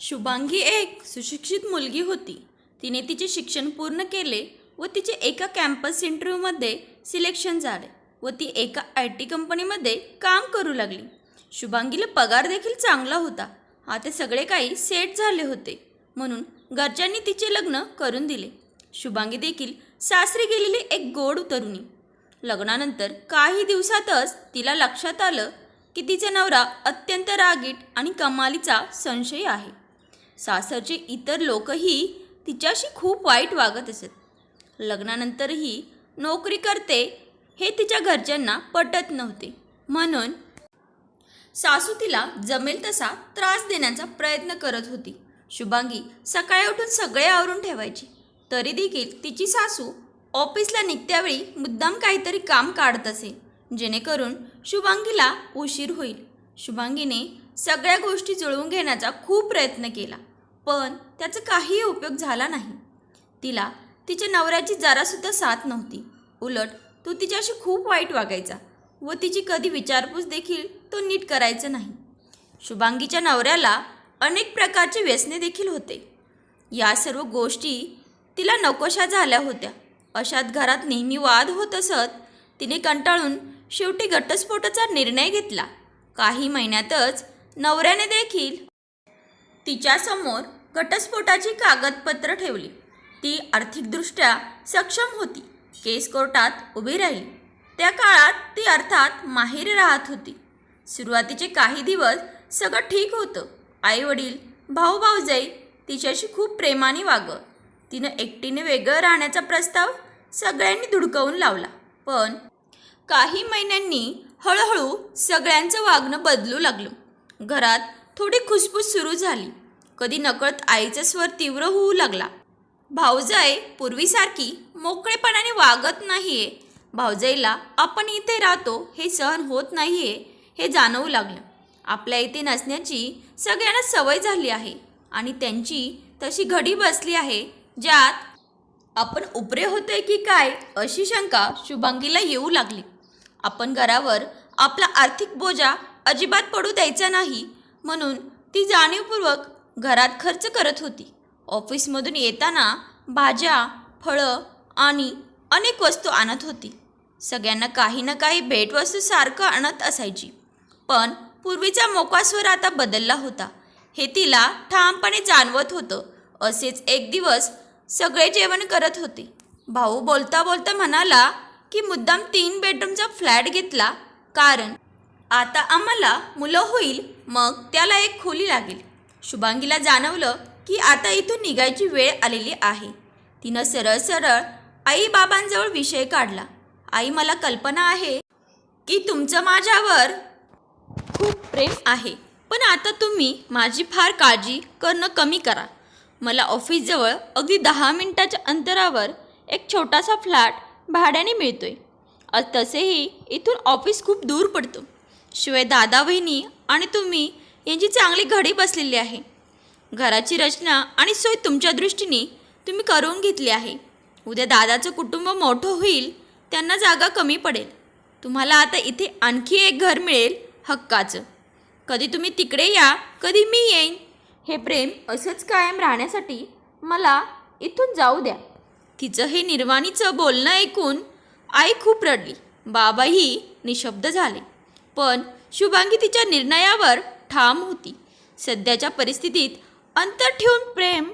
शुभांगी एक सुशिक्षित मुलगी होती. तिने तिचे शिक्षण पूर्ण केले व तिचे एका कॅम्पस इंटरव्ह्यूमध्ये सिलेक्शन झाले व ती एका आय टी कंपनीमध्ये काम करू लागली. शुभांगीला पगार देखील चांगला होता. आता सगळे काही सेट झाले होते. म्हणून घरच्यांनी तिचे लग्न करून दिले. शुभांगी देखील सासरी गेलेली एक गोड तरुणी. लग्नानंतर काही दिवसातच तिला लक्षात आलं की तिचा नवरा अत्यंत रागीट आणि कमालीचा संशय आहे. सासरचे इतर लोकही तिच्याशी खूप वाईट वागत असत. लग्नानंतरही नोकरी करते हे तिच्या घरच्यांना पटत नव्हते. म्हणून सासू तिला जमेल तसा त्रास देण्याचा प्रयत्न करत होती. शुभांगी सकाळी उठून सगळे आवरून ठेवायची. तरी देखील तिची सासू ऑफिसला निघत्यावेळी मुद्दाम काहीतरी काम काढत असे. जेणेकरून शुभांगीला उशीर होईल. शुभांगीने सगळ्या गोष्टी जुळवून घेण्याचा खूप प्रयत्न केला. पण त्याचा काहीही उपयोग झाला नाही. तिला तिच्या नवऱ्याची जरासुद्धा साथ नव्हती. उलट तो तिच्याशी खूप वाईट वागायचा व तिची कधी विचारपूस देखील तो नीट करायचा नाही. शुभांगीच्या नवऱ्याला अनेक प्रकारचे व्यसने देखील होते. या सर्व गोष्टी तिला नकोशा झाल्या होत्या. अशात घरात नेहमी वाद होत असत तिने कंटाळून शेवटी घटस्फोटाचा निर्णय घेतला. काही महिन्यातच नवऱ्याने देखील तिच्यासमोर घटस्फोटाची कागदपत्र ठेवली. ती आर्थिकदृष्ट्या सक्षम होती. केस कोर्टात उभी राहिली. त्या काळात ती अर्थात माहेरी राहत होती. सुरुवातीचे काही दिवस सगळं ठीक होतं. आई वडील भाऊ भाऊजाई तिच्याशी खूप प्रेमाने वागत. तिनं एकटीने वेगळं राहण्याचा प्रस्ताव सगळ्यांनी धुडकवून लावला. पण काही महिन्यांनी हळूहळू सगळ्यांचं वागणं बदलू लागलं. घरात थोडी खुसफुस सुरू झाली. कधी नकळत आईचा स्वर तीव्र होऊ लागला. भाऊजाई पूर्वीसारखी मोकळेपणाने वागत नाहीये. भाऊजाईला आपण इथे राहतो हे सहन होत नाहीये हे जाणवू लागलं. आपल्या इथे नसण्याची सगळ्यांना सवय झाली आहे आणि त्यांची तशी घडी बसली आहे ज्यात आपण उपरे होतोय की काय अशी शंका शुभांगीला येऊ लागली. आपण घरावर आपला आर्थिक बोजा अजिबात पडू द्यायचा नाही म्हणून ती जाणीवपूर्वक घरात खर्च करत होती. ऑफिसमधून येताना भाज्या फळं आणि अनेक वस्तू आणत होती. सगळ्यांना काही ना काही भेटवस्तू सारखं आणत असायची. पण पूर्वीचा मोका स्वर आता बदलला होता. हे तिला ठामपणे जाणवत होतं. असेच एक दिवस सगळे जेवण करत होते. भाऊ बोलता बोलता म्हणाला की मुद्दाम तीन बेडरूमचा फ्लॅट घेतला. कारण आता आम्हाला मुलं होईल मग त्याला एक खोली लागेल. शुभांगीला जाणवलं की आता इथून निघायची वेळ आलेली आहे. तिनं सरळ सरळ आईबाबांजवळ विषय काढला. आई मला कल्पना आहे की तुमचं माझ्यावर खूप प्रेम आहे पण आता तुम्ही माझी फार काळजी करणं कमी करा. मला ऑफिसजवळ अगदी दहा मिनटाच्या अंतरावर एक छोटासा फ्लॅट भाड्याने मिळतोय. आहे तसेही इथून ऑफिस खूप दूर पडतं. शिवाय दादा वहिनी आणि तुम्ही यांची चांगली घडी बसलेली आहे. घराची रचना आणि सोय तुमच्या दृष्टीने तुम्ही करून घेतली आहे. उद्या दादाचं कुटुंब मोठं होईल त्यांना जागा कमी पडेल. तुम्हाला आता इथे आणखी एक घर मिळेल हक्काचं. कधी तुम्ही तिकडे या कधी मी येईन. हे प्रेम असंच कायम राहण्यासाठी मला इथून जाऊ द्या. तिचं हे निर्वाणीचं बोलणं ऐकून आई खूप रडली. बाबाही निशब्द झाले. पण शुभांगी तिच्या निर्णयावर ठाम होती. सध्याच्या परिस्थितीत अंतर ठेवून प्रेम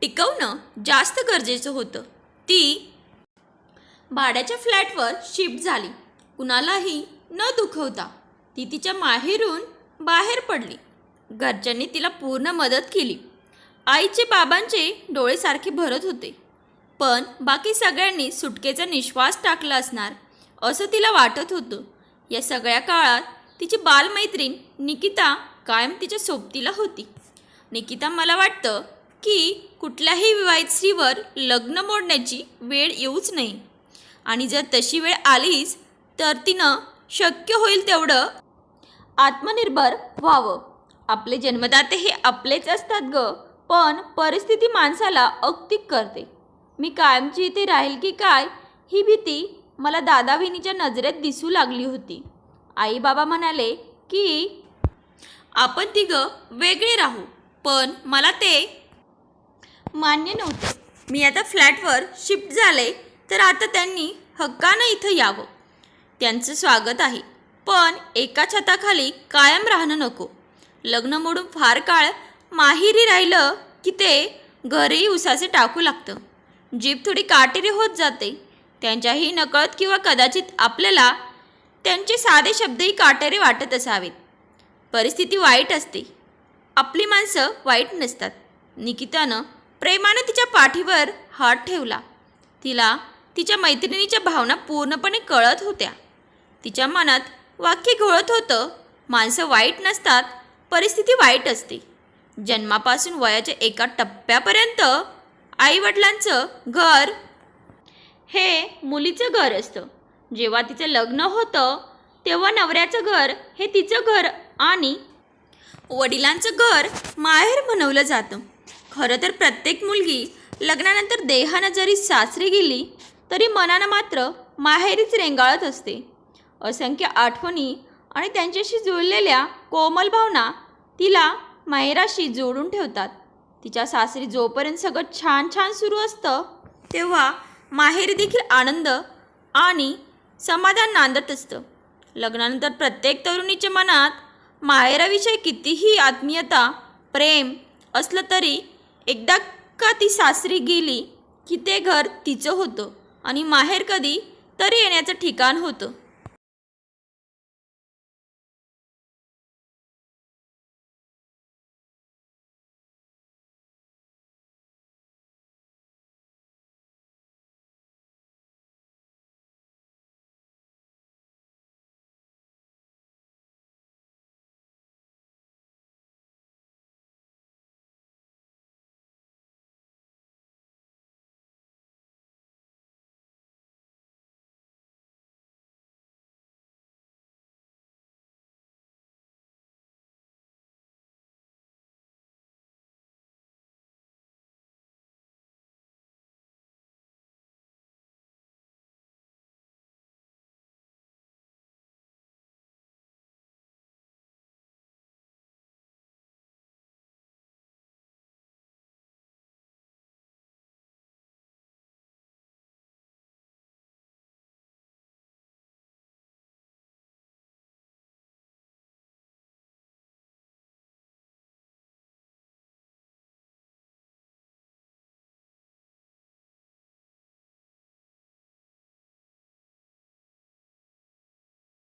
टिकवणं जास्त गरजेचं होतं. ती भाड्याच्या फ्लॅटवर शिफ्ट झाली. कुणालाही न दुखवता ती तिच्या माहेरून बाहेर पडली. घरच्यांनी तिला पूर्ण मदत केली. आईचे बाबांचे डोळे सारखे भरत होते. पण बाकी सगळ्यांनी सुटकेचा निश्वास टाकला असणार असं तिला वाटत होतं. या सगळ्या काळात तिची बालमैत्रीण निकिता कायम तिच्या सोबतीला होती. निकिता मला वाटतं की कुठल्याही विवाहित स्त्रीवर लग्न मोडण्याची वेळ येऊच नये आणि जर तशी वेळ आलीच तर तिनं शक्य होईल तेवढं आत्मनिर्भर व्हावं. आपले जन्मदाते हे आपलेच असतात ग पण परिस्थिती माणसाला अक्तिक करते. मी कायमची इथे राहील की काय ही भीती मला दादाविनीच्या नजरेत दिसू लागली होती. आई बाबा म्हणाले की आपण तिघं वेगळे राहू पण मला ते मान्य नव्हते. मी आता फ्लॅटवर शिफ्ट झाले तर आता त्यांनी हक्कानं इथं यावं. त्यांचं स्वागत आहे पण एका छताखाली कायम राहणं नको. लग्न मोडून फार काळ माहेरी राहिलं की ते घरही उसाचे टाकू लागतं. जीभ थोडी काटेरी होत जाते. त्यांच्याही नकळत किंवा कदाचित आपल्याला त्यांचे साधे शब्दही काटेरे वाटत असावेत. परिस्थिती वाईट असते. आपली माणसं वाईट नसतात. निकितानं प्रेमानं तिच्या पाठीवर हात ठेवला. तिला तिच्या मैत्रिणीच्या भावना पूर्णपणे कळत होत्या. तिच्या मनात वाक्य घोळत होतं माणसं वाईट नसतात परिस्थिती वाईट असते. जन्मापासून वयाच्या एका टप्प्यापर्यंत आईवडिलांचं घर हे मुलीचं घर असतं. जेव्हा तिचं लग्न होतं तेव्हा नवऱ्याचं घर हे तिचं घर आणि वडिलांचं घर माहेर म्हणवलं जातं. खरं तर प्रत्येक मुलगी लग्नानंतर देहानं जरी सासरी गेली तरी मनानं मात्र माहेरीच रेंगाळत असते. असंख्य आठवणी आणि त्यांच्याशी जुळलेल्या कोमल भावना तिला माहेराशी जोडून ठेवतात. तिच्या सासरी जोपर्यंत सगळं छान छान सुरू असतं तेव्हा माहेरी देखील आनंद आणि समाधान नांदत असतं. लग्नानंतर प्रत्येक तरुणीच्या मनात माहेराविषयी कितीही आत्मीयता प्रेम असलं तरी एकदा का ती सासरी गेली की ते घर तिचं होतं आणि माहेर कधी तरी येण्याचं ठिकाण होतं.